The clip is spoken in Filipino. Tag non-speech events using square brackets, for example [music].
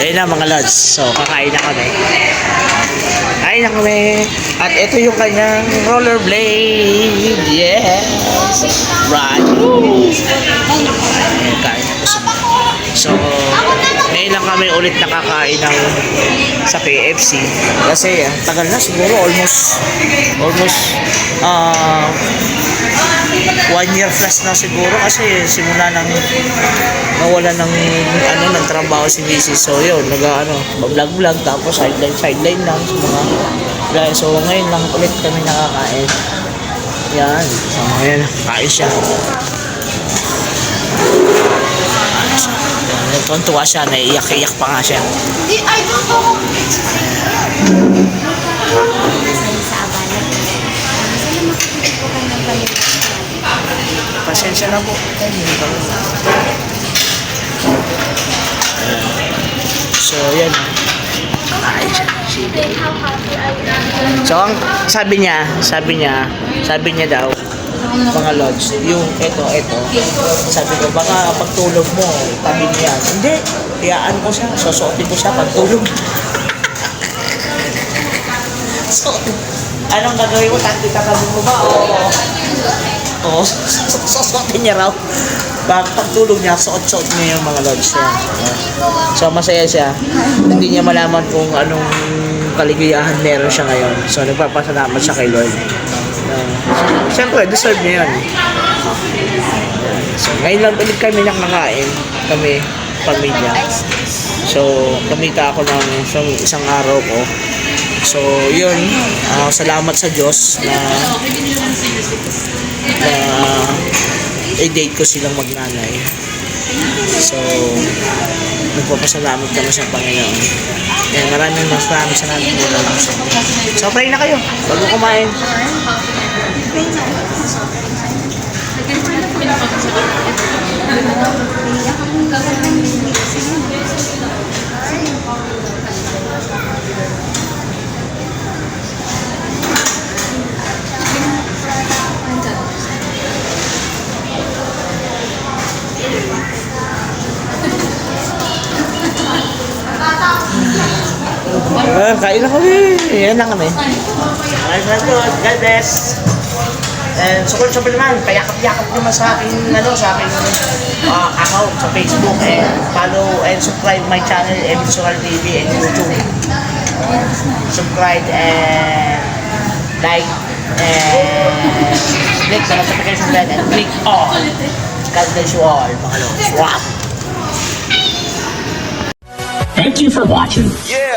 Ayun na mga lods. So, kakain na kami. Kain na kami. At ito yung kanyang rollerblade. Yes. Right. Kain kami ulit nakakain ng sa KFC. Kasi ah, tagal na siguro almost almost ah one year plus na siguro kasi simula nang nawala ng ano ng trabaho si Mrs. So yun, nag ano, vlog vlog tapos sideline sideline lang sa mga vlog. So ngayon lang ulit kami nakakain. Yan. So ngayon, kain siya. Tuwan-tuwa siya, naiiyak-iyak pa nga siya. Ay, po kayo ng balik. Pasensya na po. So, yan. Siya. So, ang sabi niya, sabi niya, sabi niya daw, mga lods, yung ito, ito, sabi ko, baka pagtulog mo, tabi niya. Hindi, iyaan ko siya, susuotin ko siya pagtulog. [laughs] so, anong gagawin mo? Takti tatabi mo ba? Oo. Oo, [laughs] susuotin niya raw. Baka pagtulog niya, suot-suot niya yung mga lods niya. So, masaya siya. Hindi niya malaman kung anong kaligayahan meron siya ngayon. So, nagpapasalamat siya kay Lord. Uh, Siyempre, deserve niya yun. So, ngayon lang ulit kami nakakain. Kami, pamilya. So, kumita ako ng isang, isang araw ko. So, yun. ah, salamat sa Diyos na na i-date ko silang magnanay. So, nagpapasalamat kami sa Panginoon. Yan, maraming mas maraming salamat po lang sa inyo. So, pray na kayo. Bago kumain. Ah, kain na kami. Yan lang kami. Good. God bless. And support support naman, payakap-yakap naman sa akin, ano, sa akin uh, account sa Facebook and follow and subscribe my channel, Evolutional TV and YouTube. Subscribe and like and click the notification bell and click all. God bless you all, mga lods. Wow! Thank you for watching. Yeah.